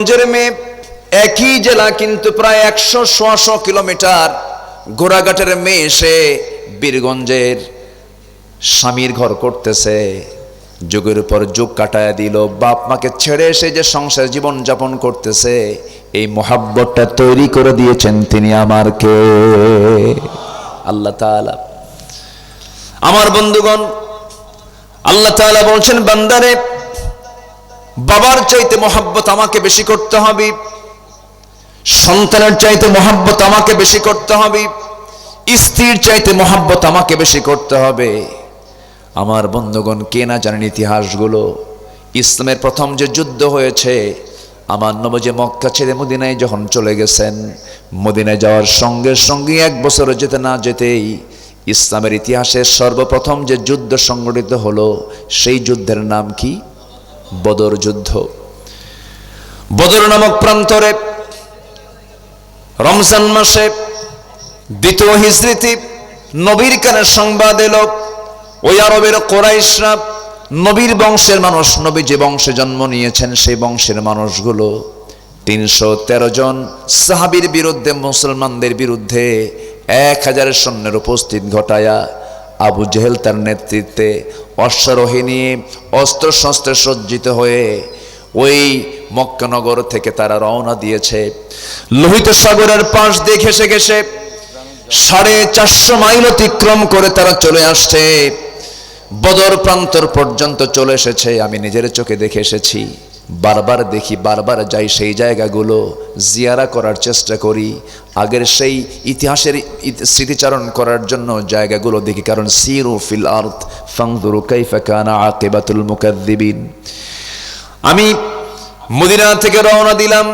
মেয়ে একই জেলা কিন্তু প্রায় একশো সোয়াশো কিলোমিটার গোড়াঘাটের মেয়ে এসে বীরগঞ্জের স্বামীর ঘর করতেছে। যুগের উপর যুগ কাটায় দিল। বাপ মাকে ছেড়ে এসে যে সংসার জীবন যাপন করতেছে, এই মোহাব্বতটা তৈরি করে দিয়েছেন তিনি আমার কে আল্লাহ আমার বন্ধুগণ, আল্লাহ বলছেন, বান্দারে বাবার চাইতে মহাব্বত আমাকে বেশি করতে হবে। সন্তানের চাইতে মহাব্বত আমাকে বেশি করতে হবে। স্ত্রীর চাইতে মহাব্বত আমাকে বেশি করতে হবে। আমার বন্ধুগণ, কে না জানেন ইতিহাসগুলো? ইসলামের প্রথম যে যুদ্ধ হয়েছে, আমার নবজে মক্কা ছেড়ে মদিনায় যখন চলে গেছেন, মদিনায় যাওয়ার সঙ্গে সঙ্গে এক বছর যেতে না যেতেই ইসলামের ইতিহাসের সর্বপ্রথম যে যুদ্ধ সংগঠিত হলো, সেই যুদ্ধের নাম কি? বদর যুদ্ধ। বদর নামক প্রান্তরে রমজান মাসে দ্বিতীয় হিজরিতি নবীর কানে সংবাদ এলো, ওই আরবের কোরাইশরা নবীর বংশের মানুষ, নবী যে বংশে জন্ম নিয়েছেন সেই বংশের মানুষগুলো তিনশো তেরো জন সাহাবির বিরুদ্ধে, মুসলমানদের বিরুদ্ধে এক হাজারের সৈন্যের উপস্থিত ঘটায়া আবু জেহেল তার নেতৃত্বে অশ্বারোহী নিয়ে অস্ত্র শস্ত্রে সজ্জিত হয়ে ওই মক্কানগর থেকে তারা রওনা দিয়েছে। লোহিত সাগরের পাশ দিয়ে ঘেসে ঘেসে সাড়ে চারশো মাইল অতিক্রম করে তারা চলে আসছে। বদর প্রান্তর পর্যন্ত চলে এসেছে, আমি নিজের চোখে দেখে এসেছি। বারবার দেখি, বারবার যাই সেই জায়গাগুলো জিয়ারা করার চেষ্টা করি, আগের সেই ইতিহাসের স্মৃতিচারণ করার জন্য জায়গাগুলো দেখি। কারণ সিরু ফিল আর্থ ফাংদুরু কাইফা কানা আকিবাতুল মুকাদ্দিবিন। আমি মদিনা থেকে রওনা দিলাম,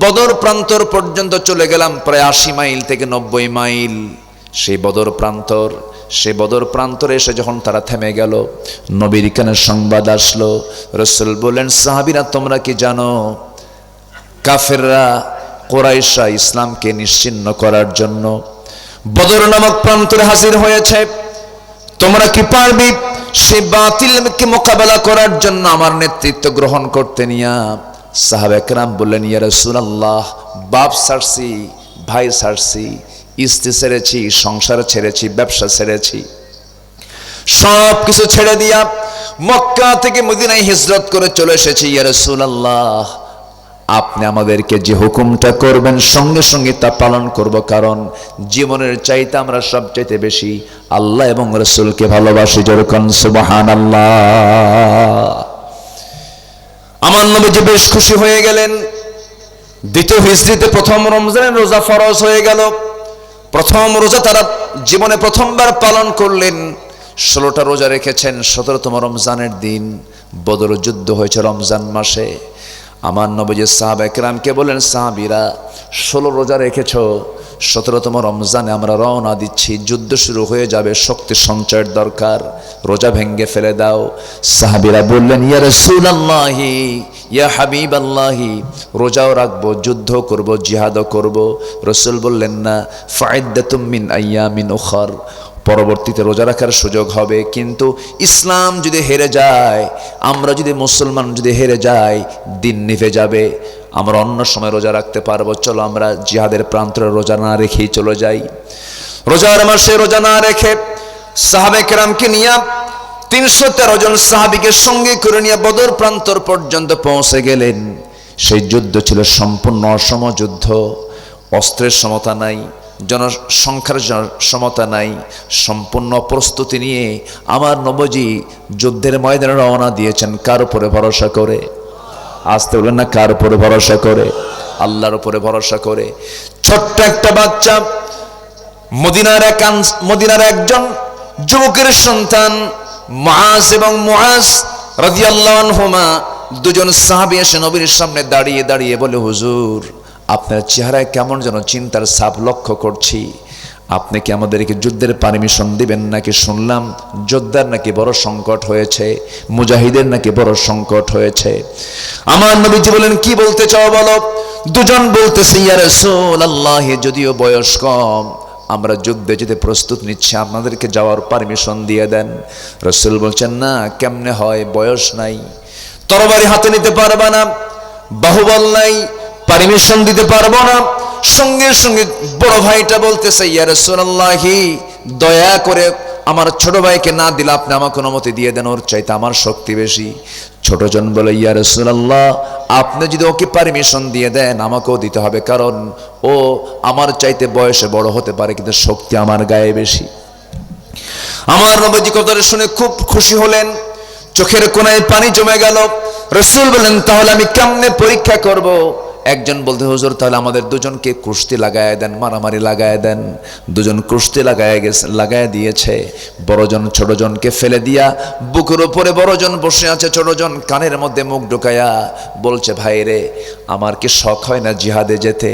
বদর প্রান্তর পর্যন্ত চলে গেলাম, প্রায় আশি মাইল থেকে নব্বই মাইল। সেই বদর প্রান্তর সে বদর প্রান্তরে এসে যখন তারা থেমে গেল, নবীর কানে সংবাদ আসলো, রসুল বললেন, সাহাবিরা, তোমরা কি জানো, কাফেররা কোরাইশা ইসলামকে নিশ্চিন্ন করার জন্য বদর নামক প্রান্তরে হাজির হয়েছে? তোমরা কি পারবি সেই বাতিলকে মোকাবেলা করার জন্য আমার নেতৃত্ব গ্রহণ করতে নিয়া? সাহাব একরাম বললেন, ইয়া আল্লাহ বাপ সারসি ভাই ছাড়ছি স্ত্রী ছেড়েছি সংসার ছেড়েছি, ব্যবসা ছেড়েছি সব কিছু ছেড়ে দিয়া মক্কা থেকে মদিনায় হিজরত করে চলে এসেছি। ইয়া রাসূলুল্লাহ, আপনি আমাদেরকে যে হুকুমটা করবেন, সঙ্গে সঙ্গে তা পালন করব। কারণ জীবনের চাইতে আমরা সবচাইতে বেশি আল্লাহ এবং রসুলকে ভালোবাসি যেরকম সুবাহান আল্লাহ আমার নবীজি বেশ খুশি হয়ে গেলেন। দ্বিতীয় হিজড়িতে প্রথম রমজানের রোজা ফরজ হয়ে গেল। প্রথম রোজা তারা জীবনে প্রথমবার পালন করলেন। ষোলোটা রোজা রেখেছেন, সতেরোতম রমজানের দিন। বদর যুদ্ধ হয়েছে রমজান মাসে। আমার নবীজি সাহাব একরামকে বলেন সাহাবিরা, ষোলো রোজা রেখেছ সতেরোতম রমজানে আমরা রওনা দিচ্ছি, যুদ্ধ শুরু হয়ে যাবে, শক্তি সঞ্চয়ের দরকার, রোজা ভেঙ্গে ফেলে দাও। সাহাবিরা বললেন, ইয়া রাসূলুল্লাহি, ইয়া হাবিব আল্লাহি রোজাও রাখব যুদ্ধ করব, জিহাদও করব। রসুল বললেন, না ফায়দাতুম মিন আইয়ামিন উখর। পরবর্তীতে রোজা রাখার সুযোগ হবে। কিন্তু ইসলাম যদি হেরে যায়, আমরা যদি মুসলমান যদি হেরে যাই, দিন নিভে যাবে। আমরা অন্য সময় রোজা রাখতে পারব। চলো আমরা জিহাদের প্রান্তরে রোজা না রেখেই চলে যাই। রোজার মাসে রোজা না রেখে সাহাবে কেরামকে নিয়ে তিনশো তেরো জন সাহাবিকে সঙ্গে করে নিয়ে বদর প্রান্তর পর্যন্ত পৌঁছে গেলেন। সেই যুদ্ধ ছিল সম্পূর্ণ অসম যুদ্ধ অস্ত্রের সমতা নাই। জনসংখ্যার জন- সমতা নাই, সম্পূর্ণ প্রস্তুতি নিয়ে আমার নবজি যুদ্ধের ময়দানে রওনা দিয়েছেন। কার উপরে ভরসা করে? আসতে বলেন না, কার উপরে ভরসা করে? আল্লাহর উপরে ভরসা করে। ছোট্ট একটা বাচ্চা, মদিনার এক মদিনার একজন যুবকের সন্তান মাস এবং রাদিয়াল্লাহু আনহুমা, দুজন সাহাবী এসে নবীর সামনে দাঁড়িয়ে দাঁড়িয়ে বলে, হুজুর আপনার চেহারায় কেমন যেন চিন্তার সাপ লক্ষ্য করছি। আপনি কি আমাদেরকে যুদ্ধের পারমিশন দিবেন নাকি শুনলাম যোদ্ধার নাকি বড় সংকট হয়েছে, মুজাহিদের নাকি বড় সংকট হয়েছে। আমার নবীজি বলেন, কি বলতে চাও বলো? দুজন বলতেছে, ইয়া রাসূলুল্লাহ, যদিও বয়স কম, আমরা যুদ্ধে যেতে প্রস্তুত নিচ্ছি, আপনাদেরকে যাওয়ার পারমিশন দিয়ে দেন। রসুল বলছেন, না, কেমনে হয়, বয়স নাই। তরবারি হাতে নিতে পারবা না, বাহুবল নাই পারমিশন দিতে পারব না। সঙ্গে সঙ্গে বড় ভাইটা বলতেছে, ইয়া রাসূলুল্লাহি, দয়া করে আমার ছোট ভাইকে না দিলে আপনি আমাকে অনুমতি দিয়ে দেন, ওর চাইতে আমার শক্তি বেশি। ছোট জন বলে, ইয়া রাসূলুল্লাহ, আপনি যদি ওকে পারমিশন দিয়ে দেন, আমাকেও দিতে হবে, কারণ ও আমার চাইতে বয়সে বড় হতে পারে, কিন্তু শক্তি আমার গায়ে বেশি। আমার নবজি কথাটা শুনে খুব খুশি হলেন। চোখের কোনায় পানি জমে গেল। রসুল বলেন তাহলে আমি কেমনে পরীক্ষা করব? একজন বলতে, হুজুর, তাহলে আমাদের দুজনকে কুস্তি লাগায় দেন, মারামারি লাগায় দেন। দুজন কুস্তি লাগায় গেছে, লাগায় দিয়েছে। বড়জন ছোটজনকে ফেলে দিয়া বুকের উপরে বড়জন বসে আছে, ছোটজন কানের মধ্যে মুখ ঢুকায়া বলছে, ভাই রে, আমার কি শখ হয় না জিহাদে যেতে?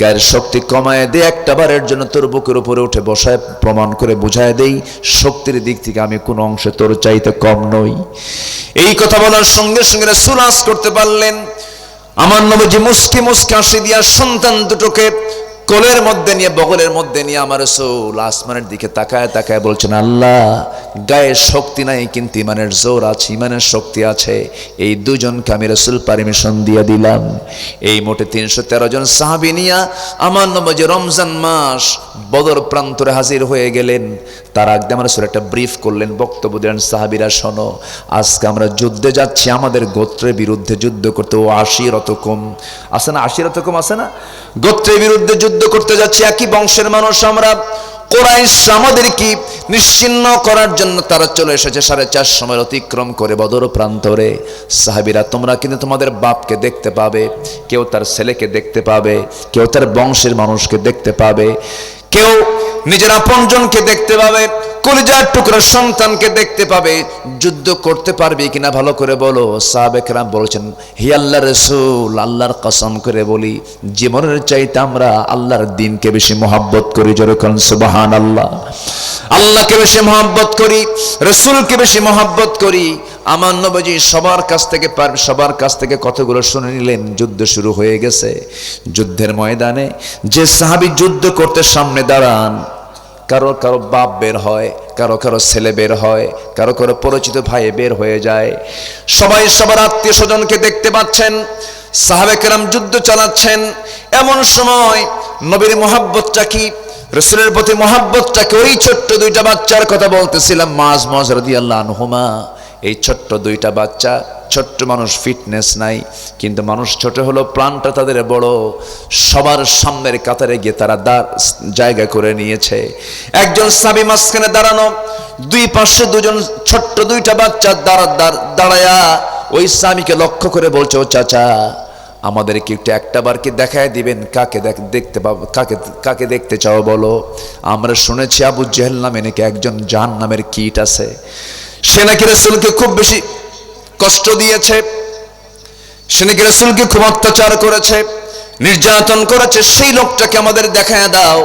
গায়ের শক্তি কমায় দে, একটা বারের জন্য তোর বুকের উপরে উঠে বসায়, প্রমাণ করে বুঝায় দেই, শক্তির দিক থেকে আমি কোনো অংশে তোর চাইতে কম নই। এই কথা বলার সঙ্গে সঙ্গে সুলাস করতে পারলেন। আমার নবজি মুসকি মুসকি হাসি দিয়া সন্তান দুটোকে কোলের মধ্যে নিয়ে, বগলের মধ্যে নিয়ে আমার রসুল আসমানের দিকে তাকায় তাকায় বলছেন, আল্লাহ গায়ে শক্তি নাই, কিন্তু ইমানের জোর আছে, ইমানের শক্তি আছে। এই দুজনকে আমি রসুল পারমিশন দিয়ে দিলাম। এই মোটে তিনশো তেরো জন সাহাবি নিয়া আমার নবজি রমজান মাস বদর প্রান্তরে হাজির হয়ে গেলেন, তার আগে আমার রসুল একটা ব্রিফ করলেন, বক্তব্য দিলেন, সাহাবিরা, শোনো, আজকে আমরা যুদ্ধে যাচ্ছি, আমাদের গোত্রের বিরুদ্ধে যুদ্ধ করতে, ও আশিরত কম আছে না আশিরত কম আছে না? গোত্রের বিরুদ্ধে যুদ্ধ করতে যাচ্ছি, একই বংশের মানুষ আমরা কোরাইশ আমাদের কি নিশ্চিন্ন করার জন্য তারা চলে এসেছে সাড়ে চার সময় অতিক্রম করে বদর প্রান্তরে। সাহাবিরা, তোমরা কিন্তু তোমাদের বাপকে দেখতে পাবে, কেউ তার ছেলেকে দেখতে পাবে, কেউ তার বংশের মানুষকে দেখতে পাবে, কেউ নিজের আপনজনকে দেখতে পাবে। কলিজার টুকরো সন্তানকে দেখতে পাবে, যুদ্ধ করতে পারবে কিনা ভালো করে বলো। সাহাবেকরাম বলছেন, হি আল্লাহ রসুল, আল্লাহর কসম করে বলি, জীবনের চাইতে আমরা আল্লাহর দিনকে বেশি মহাব্বত করি যেরকম সুবাহান আল্লাহ আল্লাহকে বেশি মহাব্বত করি, রসুলকে বেশি মহাব্বত করি। আমার নবজি সবার কাছ থেকে পার- সবার কাছ থেকে কতগুলো শুনে নিলেন, যুদ্ধ শুরু হয়ে গেছে। যুদ্ধের ময়দানে যে সাহাবি যুদ্ধ করতে সামনে দাঁড়ান কারও কারও বাপ বের হয়, কারও কারও ছেলে বের হয়, কারও কারও পরিচিত ভাই বের হয়ে যায়। সবাই সবার আত্মীয় স্বজনকে দেখতে পাচ্ছেন সাহাবেকেরাম যুদ্ধ চালাচ্ছেন। এমন সময় নবীর মোহাব্বতটা কি? রসুলের প্রতি মোহাব্বতটাকে ওই ছোট্ট দুইটা বাচ্চার কথা বলতেছিলাম মাজ মজ রাদি আল্লাহ আনহুমা। এই ছোট্ট দুইটা বাচ্চা ছোট্ট মানুষ ফিটনেস নাই, কিন্তু মানুষ ছোট হলো, প্রাণটা তাদের বড়। সবার সামনের কাতারে গিয়ে তারা দাঁড়, জায়গা করে নিয়েছে। একজন সাবি মাঝখানে দাঁড়ানো, দুই পাশে দুজন ছোট্ট দুইটা বাচ্চা দাঁড়া দাঁড়ায়া ওই স্বামীকে লক্ষ্য করে বলছে, ও চাচা, আমাদেরকে একটু একটা বার কি দেখায় দিবেন, কাকে দেখ- দেখতে পাবো, কাকে কাকে দেখতে চাও বলো? আমরা শুনেছি আবু জেহেল নামে নাকি একজন জান নামের কীট আছে। সে নাকি রসুলকে খুব বেশি কষ্ট দিয়েছে সে নাকি রসুলকে খুব অত্যাচার করেছে, নির্যাতন করেছে, সেই লোকটাকে আমাদের দেখায় দাও।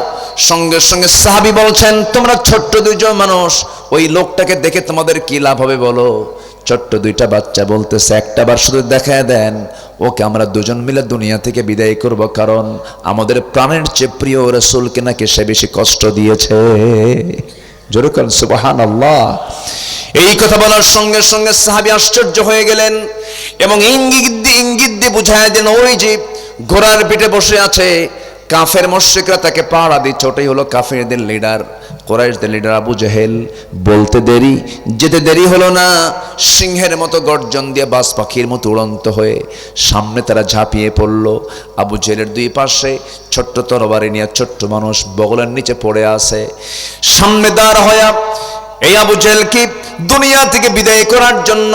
সঙ্গে সঙ্গে সাহাবি বলছেন, তোমরা ছোট্ট দুইজন মানুষ, ওই লোকটাকে দেখে তোমাদের কি লাভ হবে বলো? ছোট্ট দুইটা বাচ্চা বলতেছে, একটা বার শুধু দেখায় দেন, ওকে আমরা দুজন মিলে দুনিয়া থেকে বিদায় করব, কারণ আমাদের প্রাণের চেয়ে প্রিয় রসুলকে নাকি সে বেশি কষ্ট দিয়েছে। যেরকম সুবাহান আল্লাহ এই কথা বলার সঙ্গে সঙ্গে সাহাবি আশ্চর্য হয়ে গেলেন এবং ইঙ্গিত দিয়ে ইঙ্গিত দিয়ে বুঝায় দেন, ওই যে ঘোড়ার পিঠে বসে আছে কাফের মশ্রিকরা তাকে পাড়া দিচ্ছে। ওটাই হলো কাফেরদের লিডার কোরাইশদের লিডার আবু জেহেল। বলতে দেরি, যেতে দেরি হলো না। সিংহের মতো গর্জন দিয়ে বাস পাখির মতো উড়ন্ত হয়ে সামনে তারা ঝাঁপিয়ে পড়ল। আবু জেহেলের দুই পাশে ছোট্ট তরবারি নিয়ে ছোট্ট মানুষ বগলের নিচে পড়ে আছে। সামনে দাঁড় হয়া এই আবু জেহেলকে দুনিয়া থেকে বিদায় করার জন্য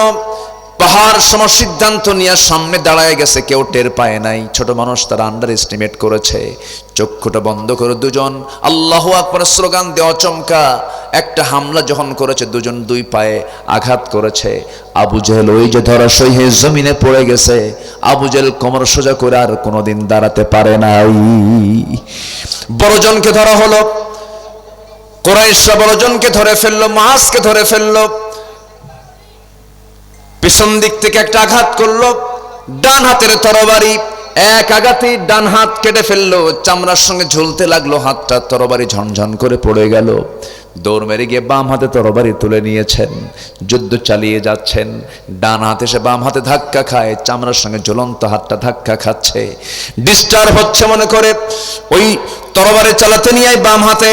পাহাড় সম সিদ্ধান্ত নিয়ে সামনে দাঁড়ায় গেছে, কেউ টের পায় নাই। ছোট মানুষ তারা আন্ডার এস্টিমেট করেছে। চক্ষুটা বন্ধ করে দুজন। আল্লাহ আকবর স্লোগান দেওয়া চমকা। একটা হামলা যখন করেছে, দুজন দুই পায়ে আঘাত করেছে। আবু জেহেল ওই যে ধরা সহি জমিনে পড়ে গেছে। আবু জেহেল কোমর সোজা করে আর কোনোদিন দাঁড়াতে পারে নাই। বড়জনকে ধরা হলো। কোরাইশরা বড়জনকে ধরে ফেলল মাসকে ধরে ফেলল। পিছন দিক থেকে একটা আঘাত করল, ডান হাতের তরবারি, এক আঘাতে ডান হাত কেটে ফেলল, চামড়ার সঙ্গে ঝুলতে লাগল, হাতটা তরবারি ঝনঝন করে পড়ে গেল। দৌড় মেরে গিয়ে বাম হাতে তরবারি তুলে নিয়েছেন, যুদ্ধ চালিয়ে যাচ্ছেন, ডান হাতে সে বাম হাতে ধাক্কা খায়, চামড়ার সঙ্গে জ্বলন্ত হাতটা ধাক্কা খাচ্ছে। ডিস্টার্ব হচ্ছে মনে করে, ওই তরবারে চালাতে নিয়ে বাম হাতে,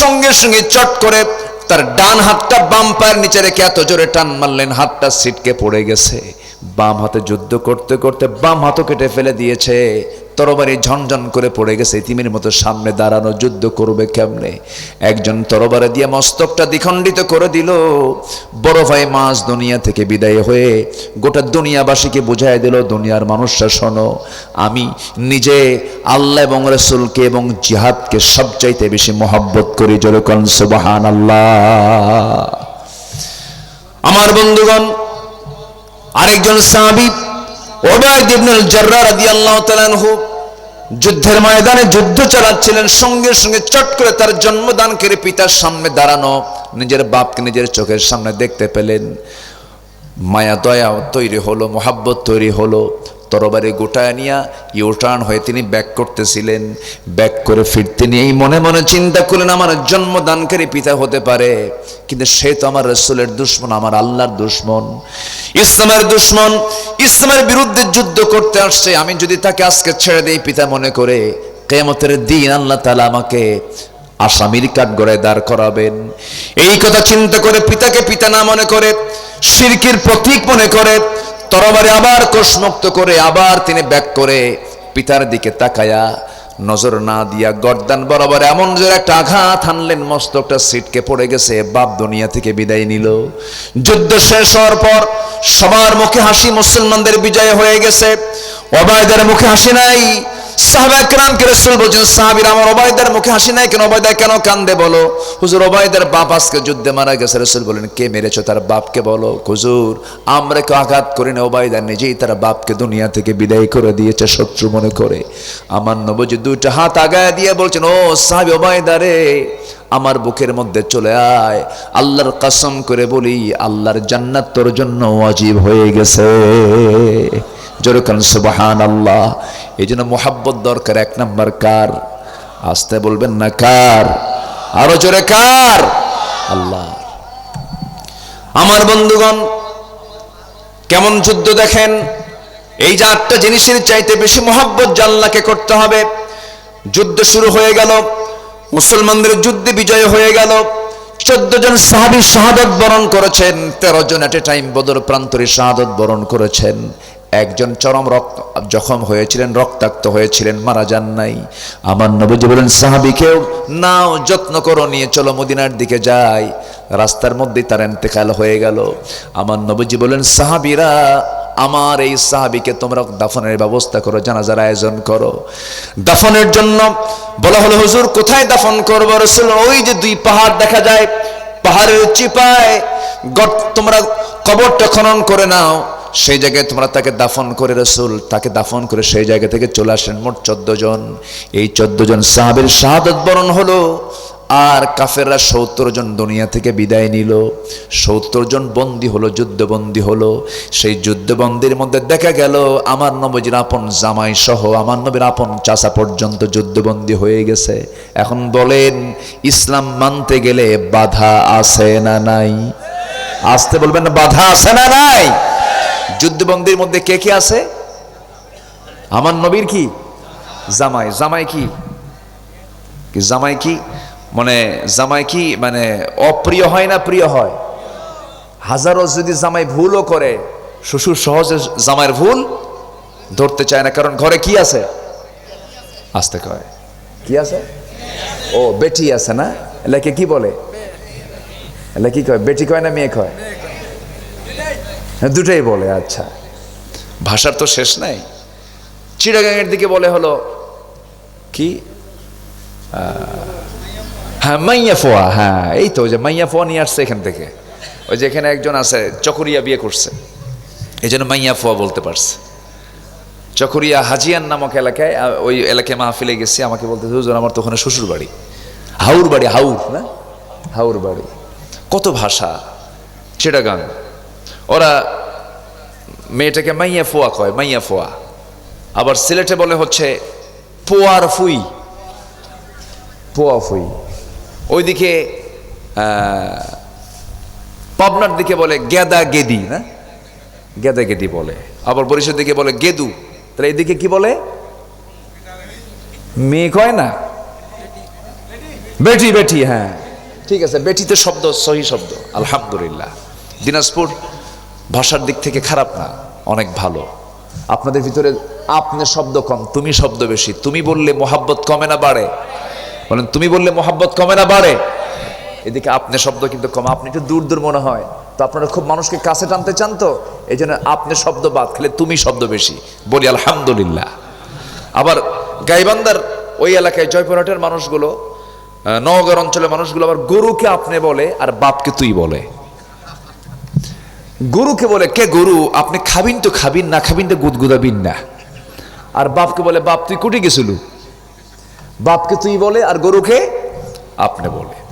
সঙ্গে সঙ্গে চট করে তার ডান হাতটা বাম পায়ের নিচে রেখে এত জোরে টান মারলেন, হাতটা সিটকে পড়ে গেছে। বাম হাতে যুদ্ধ করতে করতে বাম হাতও কেটে ফেলে দিয়েছে। তরবারি ঝনঝন করে পড়ে গেছে ইতিমের মতো সামনে দাঁড়ানো, যুদ্ধ করবে কেমনে? একজন তরবারে দিয়ে মস্তকটা দ্বিখণ্ডিত করে দিল। বড় ভাই মাস দুনিয়া থেকে বিদায় হয়ে গোটা দুনিয়াবাসীকে বুঝাই দিল, দুনিয়ার মানুষরা, শোনো, আমি নিজে আল্লাহ এবং রসুলকে এবং জিহাদকে সবচাইতে বেশি মহব্বত করি যেরকম সুবাহান আল্লাহ আমার বন্ধুগণ, আরেকজন সাহাবি ওবায়দ ইবনুল জাররা রাদিয়াল্লাহু তাআলা আনহু যুদ্ধের ময়দানে যুদ্ধ চালাচ্ছিলেন, সঙ্গে সঙ্গে চট করে তার জন্মদানকারী পিতার সামনে দাঁড়ানো, নিজের বাপকে নিজের চোখের সামনে দেখতে পেলেন। মায়া, দয়া তৈরি হলো, মোহাব্বত তৈরি হলো। তরবারি গোটায় নিয়া ইউটার্ন হয়ে তিনি ব্যাক করতেছিলেন। ব্যাক করে ফিরতে নিয়েই মনে মনে চিন্তা করলেন, আমার জন্মদানকারী পিতা হতে পারে, কিন্তু সে তো আমার রসুলের দুশ্মন, আমার আল্লাহর দুশ্মন। ইসলামের দুশ্মন, ইসলামের বিরুদ্ধে যুদ্ধ করতে আসছে, আমি যদি তাকে আজকে ছেড়ে দেই পিতা মনে করে কেমতের দিন আল্লাহ তালা আমাকে আসামির কাঠ গড়ায় দাঁড় করাবেন। এই কথা চিন্তা করে পিতাকে পিতা না মনে করে শিরকির প্রতীক মনে করে তরবারে আবার কোষমুক্ত করে আবার তিনি ব্যাক করে পিতার দিকে তাকায়া নজর না দিয়া গর্দান বরাবর এমন জোর একটা আঘাত হানলেন, মস্তকটা সিটকে পড়ে গেছে, বাপ দুনিয়া থেকে বিদায় নিল। যুদ্ধ শেষ হওয়ার পর সবার মুখে হাসি মুসলমানদের বিজয় হয়ে গেছে। অবায়দের মুখে হাসি নাই সাহাবা একরামকে রাসূল বলছেন, সাহাবীরা আমার ওবায়দার মুখে হাসি নাই কেন? ওবায়দা কেন কান্দে বলো? হুজুর, ওবায়দার বাপ আজকে যুদ্ধে মারা গেছে। রাসূল বলেন কে মেরেছো তার বাপকে বলো? হুজুর, আমরা কেউ আঘাত করি না, ওবায়দা নিজেই তার বাপকে দুনিয়া থেকে বিদায় করে দিয়েছে শত্রু মনে করে। আমার নবজি দুইটা হাত আগায় দিয়ে বলছেন, ও সাহাবী ওবায়দা রে, আমার বুকের মধ্যে চলে আয়। আল্লাহর কসম করে বলি, আল্লাহর জান্নাত তোর জন্য ওয়াজিব হয়ে গেছে। যেরকম সুবাহান আল্লাহ এই জন্য মোহাব্বত দরকার, এক নাম্বার কার? আসতে বলবেন না, কার? আরও জোরে কার? আল্লাহ। আমার বন্ধুগণ, কেমন যুদ্ধ দেখেন? এই যে আটটা জিনিসের চাইতে বেশি মোহাব্বত জাল্লাকে করতে হবে। যুদ্ধ শুরু হয়ে গেল, মুসলমানদের যুদ্ধে বিজয় হয়ে গেল। চোদ্দ জন সাহাবি শাহাদত বরণ করেছেন, তেরো জন এট এ টাইম বদর প্রান্তরে শাহাদত বরণ করেছেন। একজন চরম রক্ত জখম হয়েছিলেন, রক্তাক্ত হয়েছিলেন, মারা যান নাই। আমার নবজি বলেন সাহাবিকেও নাও যত্ন করো, নিয়ে চলো মদিনার দিকে যাই। রাস্তার মধ্যেই তার এন্তেকাল হয়ে গেল। আমার নবজি বলেন, সাহাবিরা, আমার এই সাহাবিকে তোমরা দাফনের ব্যবস্থা করো, জানাজার আয়োজন করো। দাফনের জন্য বলা হলো, হুজুর, কোথায় দাফন করব? রসুল, ওই যে দুই পাহাড় দেখা যায়, পাহাড়ের চিপায় তোমরা কবরটা খনন করে নাও। সেই জায়গায় তোমরা তাকে দাফন করে রসুল, তাকে দাফন করে সেই জায়গা থেকে চলে আসেন মোট চোদ্দ জন। এই চোদ্দ জন সাহাবের শাহাদত বরণ হলো আর কাফেররা সত্তর জন দুনিয়া থেকে বিদায় নিল। সত্তর জন বন্দী হলো, যুদ্ধবন্দী হলো। সেই যুদ্ধবন্দির মধ্যে দেখা গেল, আমার নবজির আপন জামাই সহ আমার নবীর আপন চাষা পর্যন্ত যুদ্ধবন্দী হয়ে গেছে। এখন বলেন, ইসলাম মানতে গেলে বাধা আছে না নাই? আসতে বলবেন, বাধা আছে না নাই? যুদ্ধবন্দির মধ্যে কে কে আছে? আমার নবীর কি? জামাই। জামাই কি? জামাই কি? মানে জামাই কি? মানে অপ্রিয় হয় না প্রিয় হয়? হাজারো যদি জামাই ভুলও করে, শ্বশুর সহজে জামাইয়ের ভুল ধরতে চায় না। কারণ ঘরে কি আছে? আসতে কয়। কি আছে? ও, বেটি আছে না? এলাকে কি বলে? এলা কি কয়? বেটি কয় না মেয়ে কয়? দুটাই বলে আচ্ছা। ভাষার তো শেষ নাই। চিড়াগাঙের দিকে বলে হলো, কি? হ্যাঁ মাইয়া ফোয়া হ্যাঁ এই তো যে মাইয়া ফোয়া নিয়ে আসছে এখান থেকে। ওই যে এখানে একজন আছে, চকরিয়া বিয়ে করছে। এই জন্য মাইয়া ফোয়া বলতে পারছে। চকরিয়া হাজিয়ান নামক এলাকায় ওই এলাকায় মাহফিলে গেছি, আমাকে বলতে হুজুর, আমার তো ওখানে শ্বশুর বাড়ি। হাউর বাড়ি, হাউর, না? হাউর বাড়ি। কত ভাষা, চিটাগাং। ওরা মেয়েটাকে মাইয়া ফোয়া কয়, মাইয়া ফোয়া। আবার সিলেটে বলে হচ্ছে পোয়ার ফুই। পোয়া ফুই। ওইদিকে পাবনার দিকে বলে গেদা গেদি, না? গেদা গেদি বলে। আবার বরিশের দিকে বলে গেদু। তাহলে এদিকে কি বলে? মেয়ে কয় না? বেটি বেটি হ্যাঁ। ঠিক আছে, বেটিতে শব্দ, সহি শব্দ। আলহামদুলিল্লাহ। দিনাজপুর ভাষার দিক থেকে খারাপ না অনেক ভালো। আপনাদের ভিতরে আপনি শব্দ কম তুমি শব্দ বেশি। তুমি বললে মোহাব্বত কমে না বাড়ে। বলেন তুমি বললে মোহাব্বত কমে না বাড়ে। এদিকে আপনি শব্দ কিন্তু কম আপনি একটু দূর দূর মনে হয়। তো আপনারা খুব মানুষকে কাছে টানতে চান তো? এই জন্য আপনি শব্দ বাদ খেলে তুমি শব্দ বেশি। বলি আলহামদুলিল্লাহ। আবার গাইবান্দার ওই এলাকায় জয়পুরহাটের মানুষগুলো আহ, নওগাঁর অঞ্চলের মানুষগুলো আবার গরুকে আপনি বলে আর বাপকে তুই বলে। গরুকে বলে, কে গরু? আপনি খাবিন তো খাবিন না, খাবিন তো গুদগুদাবিন না। আর বাপকে বলে, বাপ, তুই কুটি গেছিল? বাপকে তুই বলে, আর গরুকে আপনি বলে।